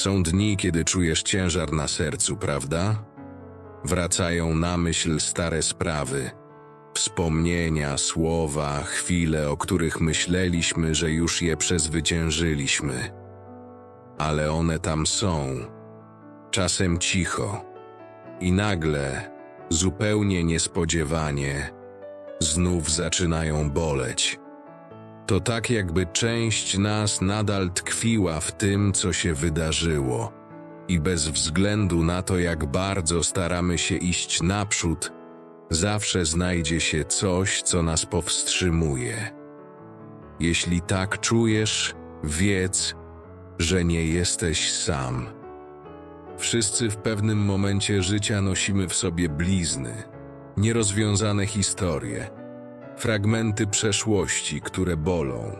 Są dni, kiedy czujesz ciężar na sercu, prawda? Wracają na myśl stare sprawy, wspomnienia, słowa, chwile, o których myśleliśmy, że już je przezwyciężyliśmy. Ale one tam są, czasem cicho, i nagle, zupełnie niespodziewanie, znów zaczynają boleć. To tak, jakby część nas nadal tkwiła w tym, co się wydarzyło, i bez względu na to, jak bardzo staramy się iść naprzód, zawsze znajdzie się coś, co nas powstrzymuje. Jeśli tak czujesz, wiedz, że nie jesteś sam. Wszyscy w pewnym momencie życia nosimy w sobie blizny, nierozwiązane historie, fragmenty przeszłości, które bolą.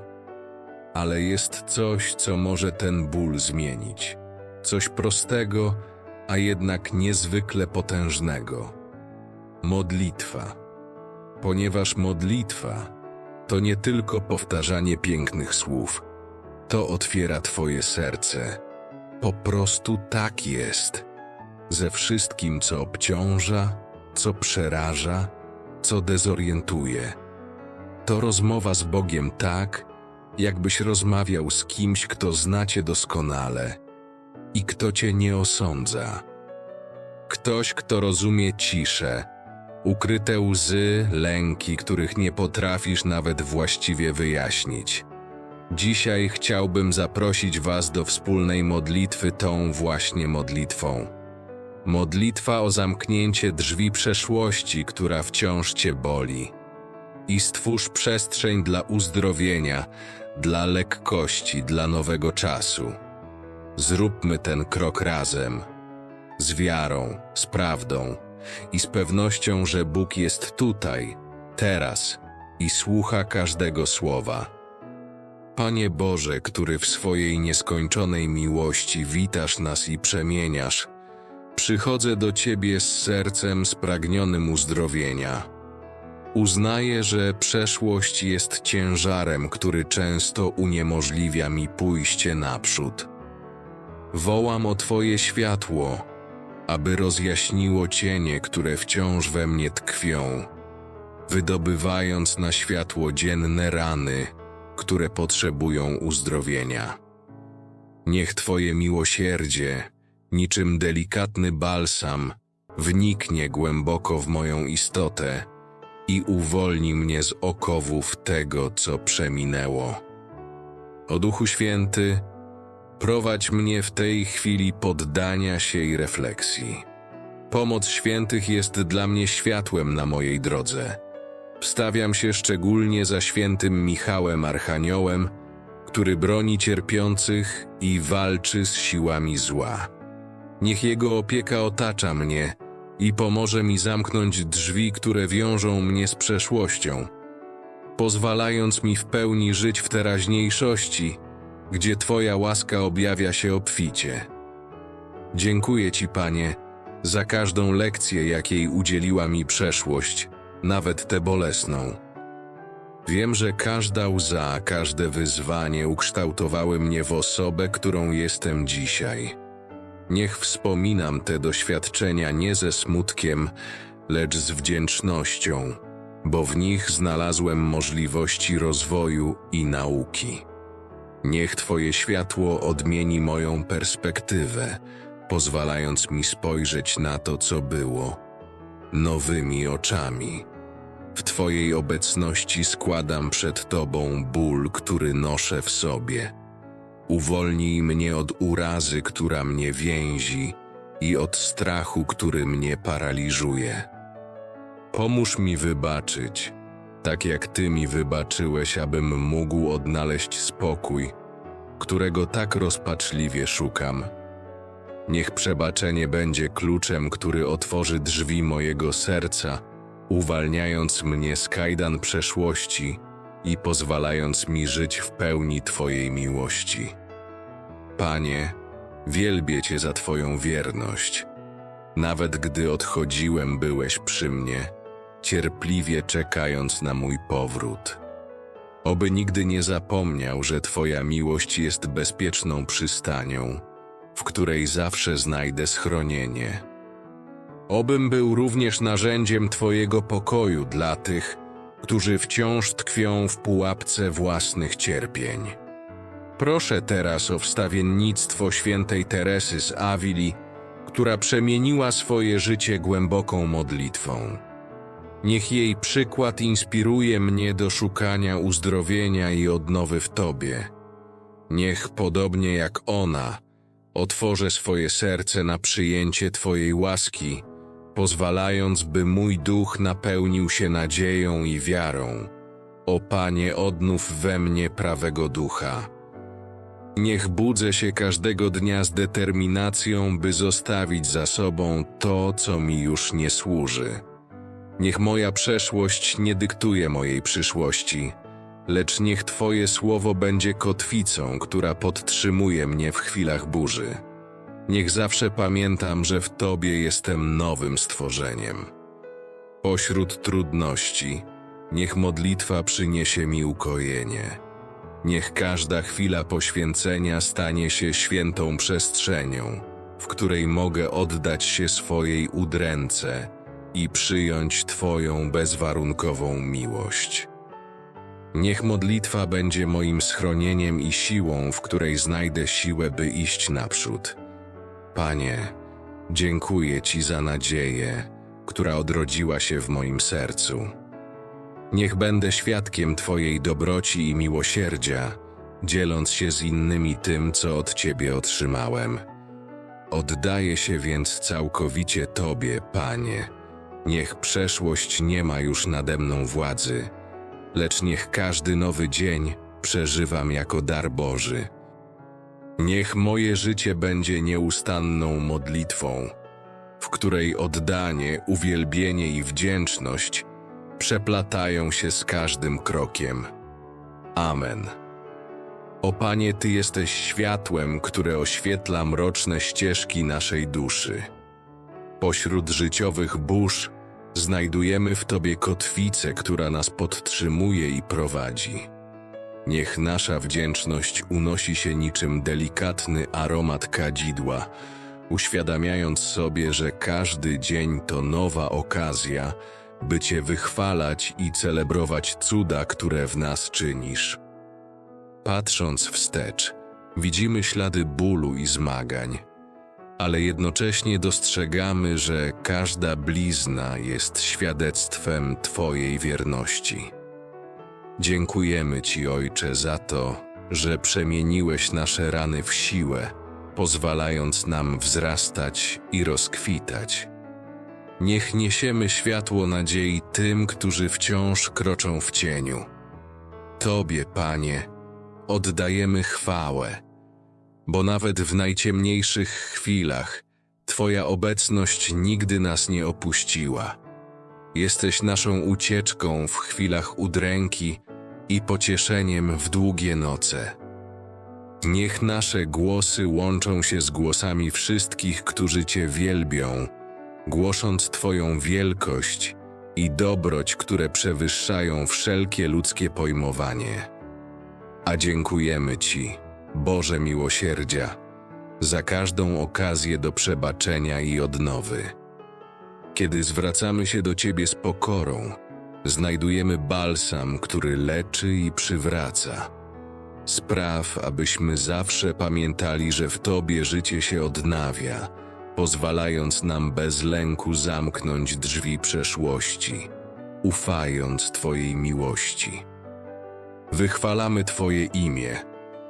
Ale jest coś, co może ten ból zmienić. Coś prostego, a jednak niezwykle potężnego. Modlitwa. Ponieważ modlitwa to nie tylko powtarzanie pięknych słów, to otwiera Twoje serce. Po prostu tak jest. Ze wszystkim, co obciąża, co przeraża, co dezorientuje. To rozmowa z Bogiem tak, jakbyś rozmawiał z kimś, kto znacie doskonale i kto cię nie osądza. Ktoś, kto rozumie ciszę, ukryte łzy, lęki, których nie potrafisz nawet właściwie wyjaśnić. Dzisiaj chciałbym zaprosić Was do wspólnej modlitwy tą właśnie modlitwą. Modlitwa o zamknięcie drzwi przeszłości, która wciąż Cię boli. I stwórz przestrzeń dla uzdrowienia, dla lekkości, dla nowego czasu. Zróbmy ten krok razem, z wiarą, z prawdą i z pewnością, że Bóg jest tutaj, teraz i słucha każdego słowa. Panie Boże, który w swojej nieskończonej miłości witasz nas i przemieniasz, przychodzę do Ciebie z sercem spragnionym uzdrowienia. Uznaję, że przeszłość jest ciężarem, który często uniemożliwia mi pójście naprzód. Wołam o Twoje światło, aby rozjaśniło cienie, które wciąż we mnie tkwią, wydobywając na światło dzienne rany, które potrzebują uzdrowienia. Niech Twoje miłosierdzie, niczym delikatny balsam, wniknie głęboko w moją istotę i uwolni mnie z okowów tego, co przeminęło. O Duchu Święty, prowadź mnie w tej chwili poddania się i refleksji. Pomoc świętych jest dla mnie światłem na mojej drodze. Wstawiam się szczególnie za świętym Michałem Archaniołem, który broni cierpiących i walczy z siłami zła. Niech jego opieka otacza mnie i pomoże mi zamknąć drzwi, które wiążą mnie z przeszłością, pozwalając mi w pełni żyć w teraźniejszości, gdzie Twoja łaska objawia się obficie. Dziękuję Ci, Panie, za każdą lekcję, jakiej udzieliła mi przeszłość, nawet tę bolesną. Wiem, że każda łza, każde wyzwanie ukształtowały mnie w osobę, którą jestem dzisiaj. Niech wspominam te doświadczenia nie ze smutkiem, lecz z wdzięcznością, bo w nich znalazłem możliwości rozwoju i nauki. Niech Twoje światło odmieni moją perspektywę, pozwalając mi spojrzeć na to, co było, nowymi oczami. W Twojej obecności składam przed Tobą ból, który noszę w sobie. Uwolnij mnie od urazy, która mnie więzi, i od strachu, który mnie paraliżuje. Pomóż mi wybaczyć, tak jak Ty mi wybaczyłeś, abym mógł odnaleźć spokój, którego tak rozpaczliwie szukam. Niech przebaczenie będzie kluczem, który otworzy drzwi mojego serca, uwalniając mnie z kajdan przeszłości i pozwalając mi żyć w pełni Twojej miłości. Panie, wielbię Cię za Twoją wierność. Nawet gdy odchodziłem, byłeś przy mnie, cierpliwie czekając na mój powrót. Oby nigdy nie zapomniał, że Twoja miłość jest bezpieczną przystanią, w której zawsze znajdę schronienie. Obym był również narzędziem Twojego pokoju dla tych, którzy wciąż tkwią w pułapce własnych cierpień. Proszę teraz o wstawiennictwo świętej Teresy z Avili, która przemieniła swoje życie głęboką modlitwą. Niech jej przykład inspiruje mnie do szukania uzdrowienia i odnowy w Tobie. Niech, podobnie jak ona, otworzę swoje serce na przyjęcie Twojej łaski, pozwalając, by mój duch napełnił się nadzieją i wiarą. O Panie, odnów we mnie prawego ducha. Niech budzę się każdego dnia z determinacją, by zostawić za sobą to, co mi już nie służy. Niech moja przeszłość nie dyktuje mojej przyszłości, lecz niech Twoje słowo będzie kotwicą, która podtrzymuje mnie w chwilach burzy. Niech zawsze pamiętam, że w Tobie jestem nowym stworzeniem. Pośród trudności, niech modlitwa przyniesie mi ukojenie. Niech każda chwila poświęcenia stanie się świętą przestrzenią, w której mogę oddać się swojej udręce i przyjąć Twoją bezwarunkową miłość. Niech modlitwa będzie moim schronieniem i siłą, w której znajdę siłę, by iść naprzód. Panie, dziękuję Ci za nadzieję, która odrodziła się w moim sercu. Niech będę świadkiem Twojej dobroci i miłosierdzia, dzieląc się z innymi tym, co od Ciebie otrzymałem. Oddaję się więc całkowicie Tobie, Panie. Niech przeszłość nie ma już nade mną władzy, lecz niech każdy nowy dzień przeżywam jako dar Boży. Niech moje życie będzie nieustanną modlitwą, w której oddanie, uwielbienie i wdzięczność przeplatają się z każdym krokiem. Amen. O Panie, Ty jesteś światłem, które oświetla mroczne ścieżki naszej duszy. Pośród życiowych burz znajdujemy w Tobie kotwicę, która nas podtrzymuje i prowadzi. Niech nasza wdzięczność unosi się niczym delikatny aromat kadzidła, uświadamiając sobie, że każdy dzień to nowa okazja, by Cię wychwalać i celebrować cuda, które w nas czynisz. Patrząc wstecz, widzimy ślady bólu i zmagań, ale jednocześnie dostrzegamy, że każda blizna jest świadectwem Twojej wierności. Dziękujemy Ci, Ojcze, za to, że przemieniłeś nasze rany w siłę, pozwalając nam wzrastać i rozkwitać. Niech niesiemy światło nadziei tym, którzy wciąż kroczą w cieniu. Tobie, Panie, oddajemy chwałę, bo nawet w najciemniejszych chwilach Twoja obecność nigdy nas nie opuściła. Jesteś naszą ucieczką w chwilach udręki i pocieszeniem w długie noce. Niech nasze głosy łączą się z głosami wszystkich, którzy Cię wielbią, głosząc Twoją wielkość i dobroć, które przewyższają wszelkie ludzkie pojmowanie. A dziękujemy Ci, Boże miłosierdzia, za każdą okazję do przebaczenia i odnowy. Kiedy zwracamy się do Ciebie z pokorą, znajdujemy balsam, który leczy i przywraca. Spraw, abyśmy zawsze pamiętali, że w Tobie życie się odnawia, pozwalając nam bez lęku zamknąć drzwi przeszłości, ufając Twojej miłości. Wychwalamy Twoje imię,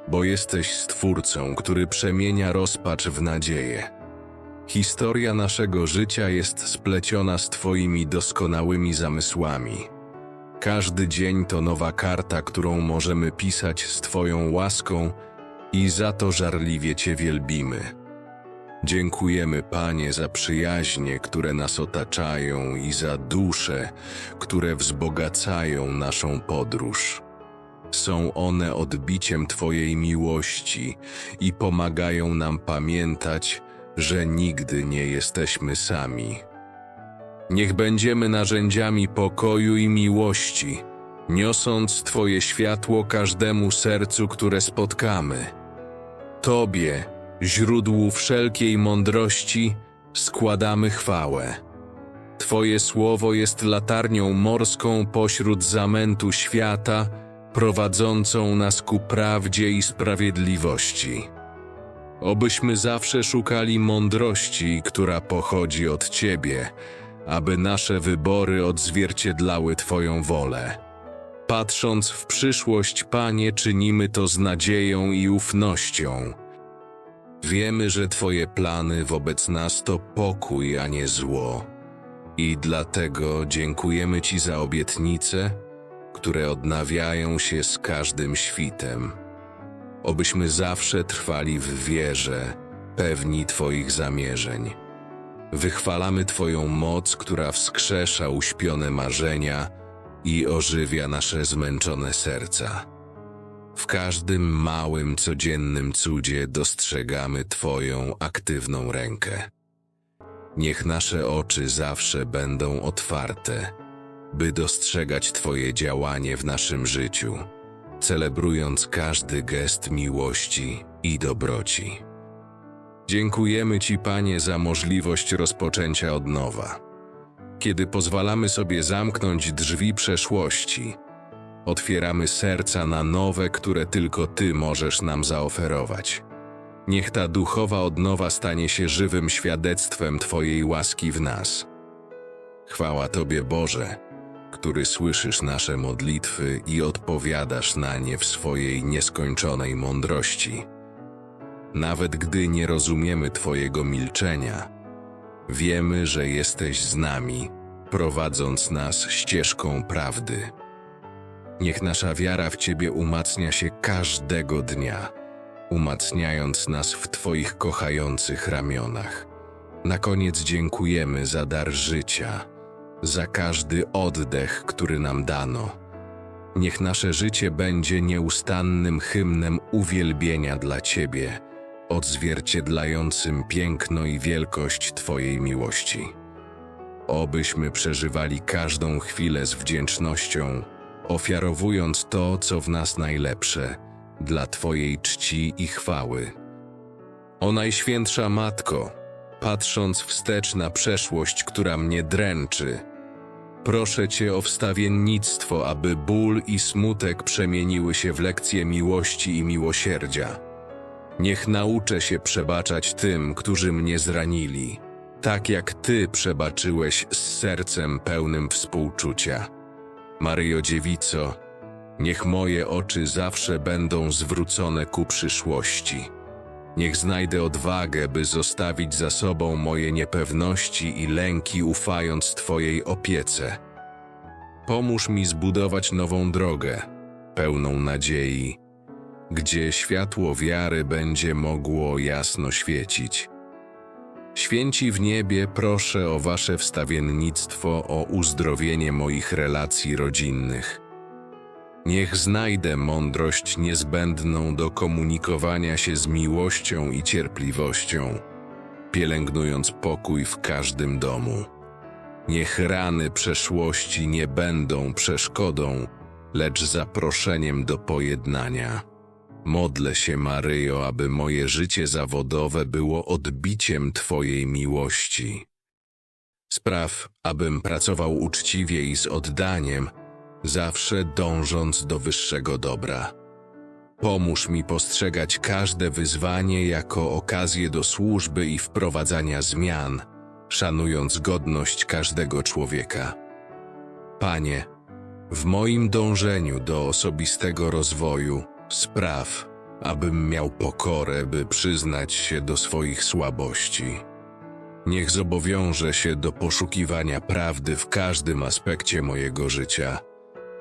bo jesteś Stwórcą, który przemienia rozpacz w nadzieję. Historia naszego życia jest spleciona z Twoimi doskonałymi zamysłami. Każdy dzień to nowa karta, którą możemy pisać z Twoją łaską i za to żarliwie Cię wielbimy. Dziękujemy, Panie, za przyjaźnie, które nas otaczają i za dusze, które wzbogacają naszą podróż. Są one odbiciem Twojej miłości i pomagają nam pamiętać, że nigdy nie jesteśmy sami. Niech będziemy narzędziami pokoju i miłości, niosąc Twoje światło każdemu sercu, które spotkamy. Tobie, źródłu wszelkiej mądrości, składamy chwałę. Twoje słowo jest latarnią morską pośród zamętu świata, prowadzącą nas ku prawdzie i sprawiedliwości. Obyśmy zawsze szukali mądrości, która pochodzi od Ciebie, aby nasze wybory odzwierciedlały Twoją wolę. Patrząc w przyszłość, Panie, czynimy to z nadzieją i ufnością. Wiemy, że Twoje plany wobec nas to pokój, a nie zło. I dlatego dziękujemy Ci za obietnice, które odnawiają się z każdym świtem. Obyśmy zawsze trwali w wierze, pewni Twoich zamierzeń. Wychwalamy Twoją moc, która wskrzesza uśpione marzenia i ożywia nasze zmęczone serca. W każdym małym, codziennym cudzie dostrzegamy Twoją aktywną rękę. Niech nasze oczy zawsze będą otwarte, by dostrzegać Twoje działanie w naszym życiu, celebrując każdy gest miłości i dobroci. Dziękujemy Ci, Panie, za możliwość rozpoczęcia od nowa. Kiedy pozwalamy sobie zamknąć drzwi przeszłości, otwieramy serca na nowe, które tylko Ty możesz nam zaoferować. Niech ta duchowa odnowa stanie się żywym świadectwem Twojej łaski w nas. Chwała Tobie, Boże, który słyszysz nasze modlitwy i odpowiadasz na nie w swojej nieskończonej mądrości. Nawet gdy nie rozumiemy Twojego milczenia, wiemy, że jesteś z nami, prowadząc nas ścieżką prawdy. Niech nasza wiara w Ciebie umacnia się każdego dnia, umacniając nas w Twoich kochających ramionach. Na koniec dziękujemy za dar życia, za każdy oddech, który nam dano. Niech nasze życie będzie nieustannym hymnem uwielbienia dla Ciebie, odzwierciedlającym piękno i wielkość Twojej miłości. Obyśmy przeżywali każdą chwilę z wdzięcznością, ofiarowując to, co w nas najlepsze, dla Twojej czci i chwały. O Najświętsza Matko, patrząc wstecz na przeszłość, która mnie dręczy, proszę Cię o wstawiennictwo, aby ból i smutek przemieniły się w lekcje miłości i miłosierdzia. Niech nauczę się przebaczać tym, którzy mnie zranili, tak jak Ty przebaczyłeś z sercem pełnym współczucia. Maryjo Dziewico, niech moje oczy zawsze będą zwrócone ku przyszłości. Niech znajdę odwagę, by zostawić za sobą moje niepewności i lęki, ufając Twojej opiece. Pomóż mi zbudować nową drogę, pełną nadziei, gdzie światło wiary będzie mogło jasno świecić. Święci w niebie, proszę o Wasze wstawiennictwo o uzdrowienie moich relacji rodzinnych. Niech znajdę mądrość niezbędną do komunikowania się z miłością i cierpliwością, pielęgnując pokój w każdym domu. Niech rany przeszłości nie będą przeszkodą, lecz zaproszeniem do pojednania. Modlę się, Maryjo, aby moje życie zawodowe było odbiciem Twojej miłości. Spraw, abym pracował uczciwie i z oddaniem, zawsze dążąc do wyższego dobra. Pomóż mi postrzegać każde wyzwanie jako okazję do służby i wprowadzania zmian, szanując godność każdego człowieka. Panie, w moim dążeniu do osobistego rozwoju spraw, abym miał pokorę, by przyznać się do swoich słabości. Niech zobowiążę się do poszukiwania prawdy w każdym aspekcie mojego życia,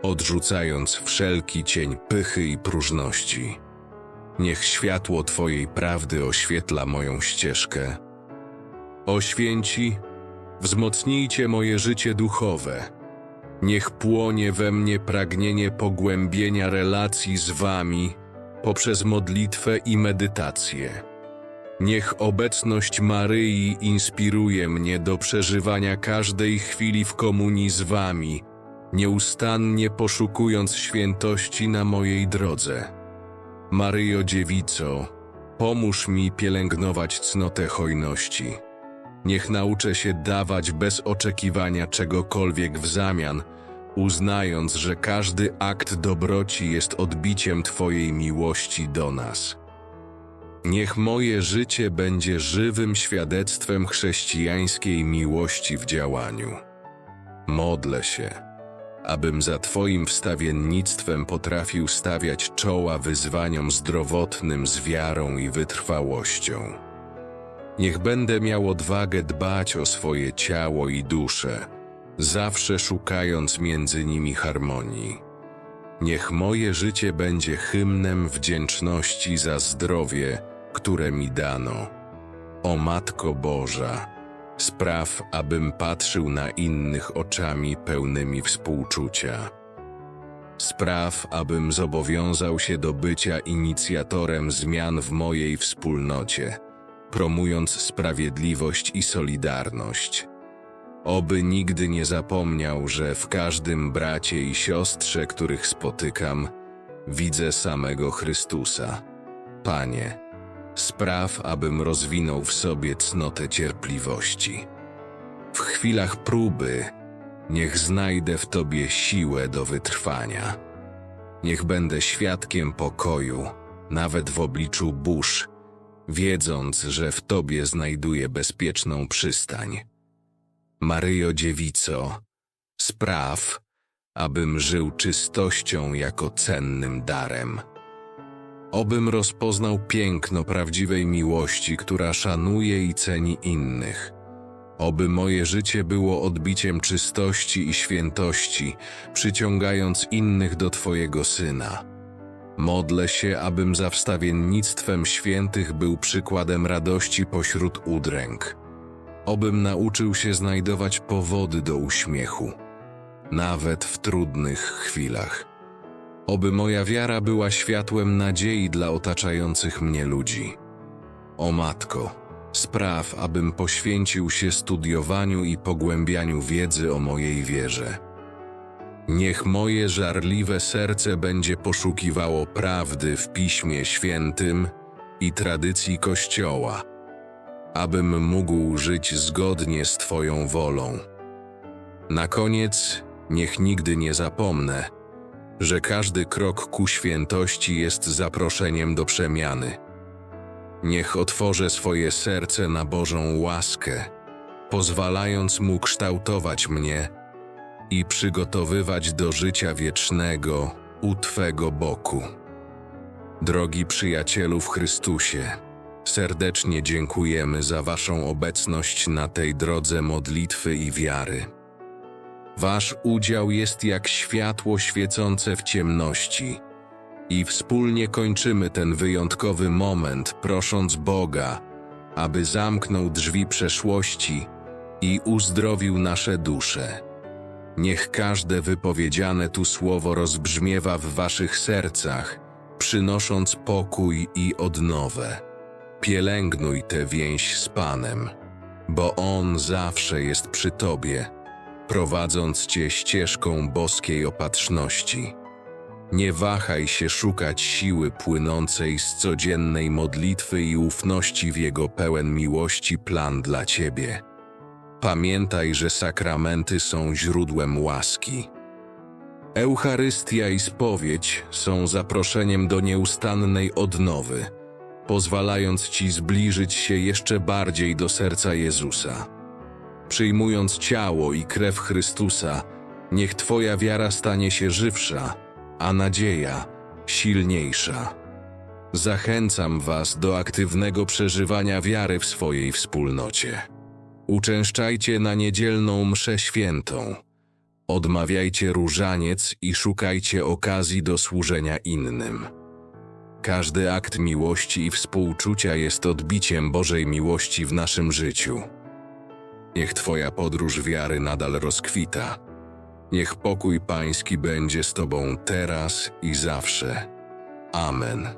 odrzucając wszelki cień pychy i próżności. Niech światło Twojej prawdy oświetla moją ścieżkę. O święci, wzmocnijcie moje życie duchowe. Niech płonie we mnie pragnienie pogłębienia relacji z Wami poprzez modlitwę i medytację. Niech obecność Maryi inspiruje mnie do przeżywania każdej chwili w komunii z Wami, nieustannie poszukując świętości na mojej drodze. Maryjo Dziewico, Pomóż mi pielęgnować cnotę hojności. Niech nauczę się dawać bez oczekiwania czegokolwiek w zamian, uznając, że każdy akt dobroci jest odbiciem Twojej miłości do nas. Niech moje życie będzie żywym świadectwem chrześcijańskiej miłości w działaniu. Modlę się, abym za Twoim wstawiennictwem potrafił stawiać czoła wyzwaniom zdrowotnym z wiarą i wytrwałością. Niech będę miał odwagę dbać o swoje ciało i duszę, zawsze szukając między nimi harmonii. Niech moje życie będzie hymnem wdzięczności za zdrowie, które mi dano. O Matko Boża, spraw, abym patrzył na innych oczami pełnymi współczucia. Spraw, abym zobowiązał się do bycia inicjatorem zmian w mojej wspólnocie, promując sprawiedliwość i solidarność. Oby nigdy nie zapomniał, że w każdym bracie i siostrze, których spotykam, widzę samego Chrystusa. Panie, spraw, abym rozwinął w sobie cnotę cierpliwości. W chwilach próby niech znajdę w Tobie siłę do wytrwania. Niech będę świadkiem pokoju, nawet w obliczu burz, wiedząc, że w Tobie znajduję bezpieczną przystań. Maryjo Dziewico, spraw, abym żył czystością jako cennym darem. Obym rozpoznał piękno prawdziwej miłości, która szanuje i ceni innych. Oby moje życie było odbiciem czystości i świętości, przyciągając innych do Twojego Syna. Modlę się, abym za wstawiennictwem świętych był przykładem radości pośród udręk. Obym nauczył się znajdować powody do uśmiechu, nawet w trudnych chwilach. Oby moja wiara była światłem nadziei dla otaczających mnie ludzi. O Matko, spraw, abym poświęcił się studiowaniu i pogłębianiu wiedzy o mojej wierze. Niech moje żarliwe serce będzie poszukiwało prawdy w Piśmie Świętym i tradycji Kościoła, abym mógł żyć zgodnie z Twoją wolą. Na koniec, niech nigdy nie zapomnę, że każdy krok ku świętości jest zaproszeniem do przemiany. Niech otworzę swoje serce na Bożą łaskę, pozwalając Mu kształtować mnie i przygotowywać do życia wiecznego u Twego boku. Drogi przyjacielu w Chrystusie, serdecznie dziękujemy za Waszą obecność na tej drodze modlitwy i wiary. Wasz udział jest jak światło świecące w ciemności. I wspólnie kończymy ten wyjątkowy moment, prosząc Boga, aby zamknął drzwi przeszłości i uzdrowił nasze dusze. Niech każde wypowiedziane tu słowo rozbrzmiewa w waszych sercach, przynosząc pokój i odnowę. Pielęgnuj tę więź z Panem, bo On zawsze jest przy Tobie prowadząc Cię ścieżką boskiej opatrzności. Nie wahaj się szukać siły płynącej z codziennej modlitwy i ufności w Jego pełen miłości plan dla Ciebie. Pamiętaj, że sakramenty są źródłem łaski. Eucharystia i spowiedź są zaproszeniem do nieustannej odnowy, pozwalając Ci zbliżyć się jeszcze bardziej do serca Jezusa. Przyjmując ciało i krew Chrystusa, niech Twoja wiara stanie się żywsza, a nadzieja silniejsza. Zachęcam Was do aktywnego przeżywania wiary w swojej wspólnocie. Uczęszczajcie na niedzielną mszę świętą. Odmawiajcie różaniec i szukajcie okazji do służenia innym. Każdy akt miłości i współczucia jest odbiciem Bożej miłości w naszym życiu. Niech Twoja podróż wiary nadal rozkwita. Niech pokój Pański będzie z Tobą teraz i zawsze. Amen.